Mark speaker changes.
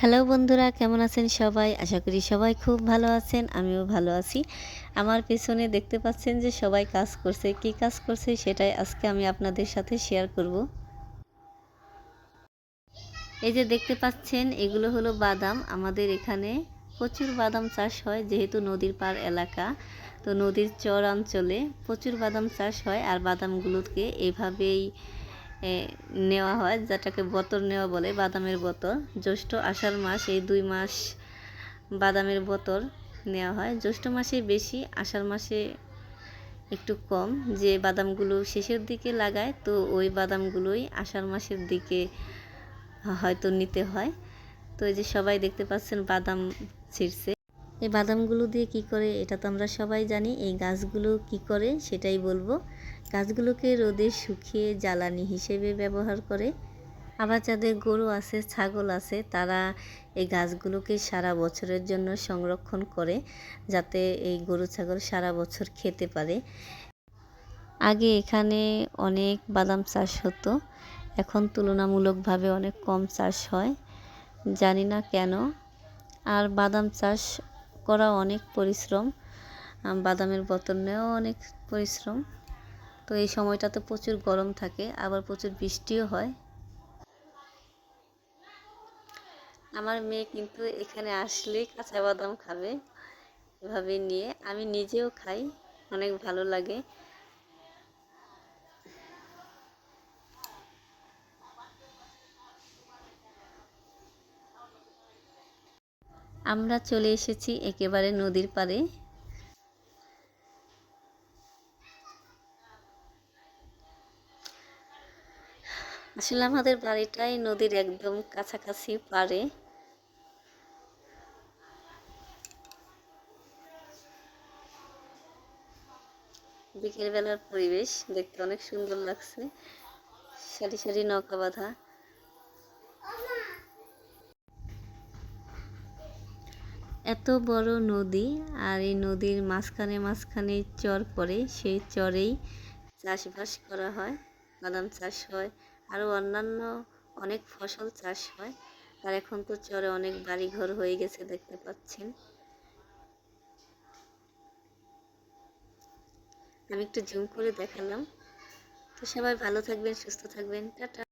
Speaker 1: Hello বন্ধুরা, কেমন আছেন সবাই? আশা করি সবাই খুব ভালো আছেন, আমিও ভালো আছি। আমার পেছনে দেখতে পাচ্ছেন যে সবাই কাজ করছে, কি কাজ করছে সেটাই আজকে আমি আপনাদের সাথে শেয়ার করব। এই যে দেখতে পাচ্ছেন, এগুলো হলো বাদাম। আমাদের এখানে প্রচুর বাদাম চাষ হয়, যেহেতু নদীর পার এলাকা, তো নদীর চর অঞ্চলে প্রচুর বাদাম চাষ হয়, আর বাদামগুলোকে এভাবেই নেওয়া হয়, যেটাকে বতর নেওয়া বলে, বাদামের বতর জ্যৈষ্ঠ আষাঢ় মাস, এই দুই মাস বাদামের বতর নেওয়া হয়। জ্যৈষ্ঠ মাসে বেশি, আষাঢ় মাসে একটু কম। যে বাদামগুলো শেষের দিকে লাগায়, তো ওই বাদামগুলোই আষাঢ় মাসের দিকে হয়তো নিতে হয়। তো এই যে সবাই দেখতে পাচ্ছেন বাদাম ছিঁড়ছে। এই বাদামগুলো দিয়ে কি করে, এটা তো আমরা সবাই জানি, এই গাছগুলো কি করে, সেটাই বলব। গাছগুলোকে রোদে শুকিয়ে জ্বালানি হিসেবে ব্যবহার করে। আবার যাদের গরু আছে, ছাগল আছে, তারা এই গাছগুলোকে সারা বছরের জন্য সংরক্ষণ করে যাতে এই গরু, ছাগল সারা বছর খেতে পারে। আগে এখানে অনেক বাদাম চাষ হতো। এখন তুলনামূলকভাবে অনেক কম চাষ হয়। জানি না কেন। আর বাদাম চাষ করা অনেক পরিশ্রম। বাদামের বতন নেওয়া অনেক পরিশ্রম। তো এই সময়টাতে প্রচুর গরম থাকে, আবার প্রচুর বৃষ্টিও হয়। আমার মেয়ে কিন্তু এখানে আসলে কাঁচা বাদাম খাবে এভাবে নিয়ে। আমি নিজেও খাই, অনেক ভালো লাগে। আমরা চলে এসেছি একেবারে নদীর পাড়ে। আসলে আমাদের বাড়িটাই নদীর একদম কাছাকাছি পারে বিকেল বেলার পরিবেশ দেখতে অনেক সুন্দর লাগছে। সারি সারি নৌকা বাঁধা। এত বড় নদী আর এই নদীর মাঝখানে মাঝখানে চর পড়ে, সেই চরেই চাষবাস করা হয়, বাদাম চাষ হয়। আরও অন্যান্য অনেক ফসল চাষ হয়। আর এখন তো চরে অনেক বাড়ি ঘর হয়ে গেছে দেখতে পাচ্ছেন। আমি একটু জুম করে দেখালাম। তো সবাই ভালো থাকবেন, সুস্থ থাকবেন। টাটা।